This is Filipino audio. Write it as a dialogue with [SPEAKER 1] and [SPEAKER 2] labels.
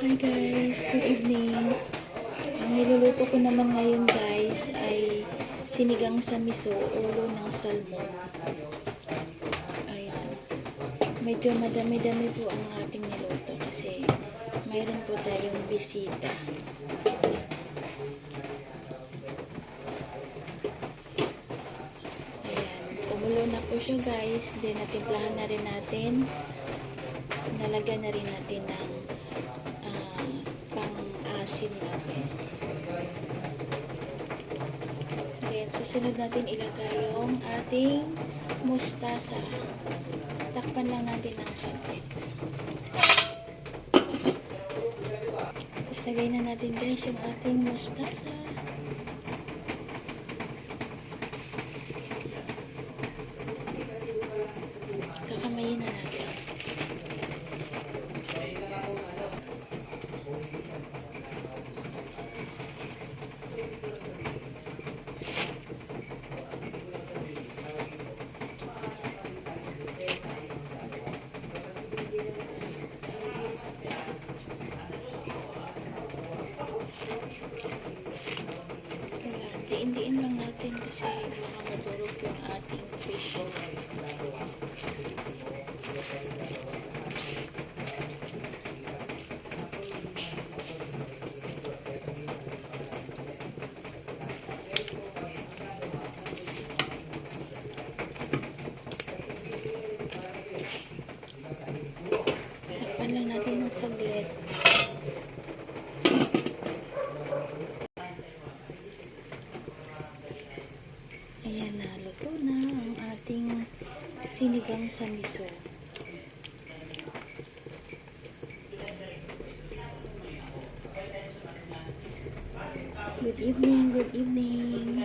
[SPEAKER 1] Hi guys, good evening. Ang niluluto ko naman ngayon guys ay sinigang sa miso, ulo ng salmon. Ayan. Medyo madami-dami po ang ating niluto kasi mayroon po tayong bisita. Ayan. Kumulo na po siya guys. Then natimplahan na rin natin. Nalagyan na rin natin ng pang-asin natin. Then, susunod natin ilagay yung ating mustasa. Takpan lang natin ng saglit. Ilagay na natin guys yung ating mustasa. Kakamayin na natin. Kaya, diin-diin lang natin kasi baka madurog yung ating fish. Takpan lang natin ng saglit. Luto na ang ating sinigang sa miso. Good evening, good evening.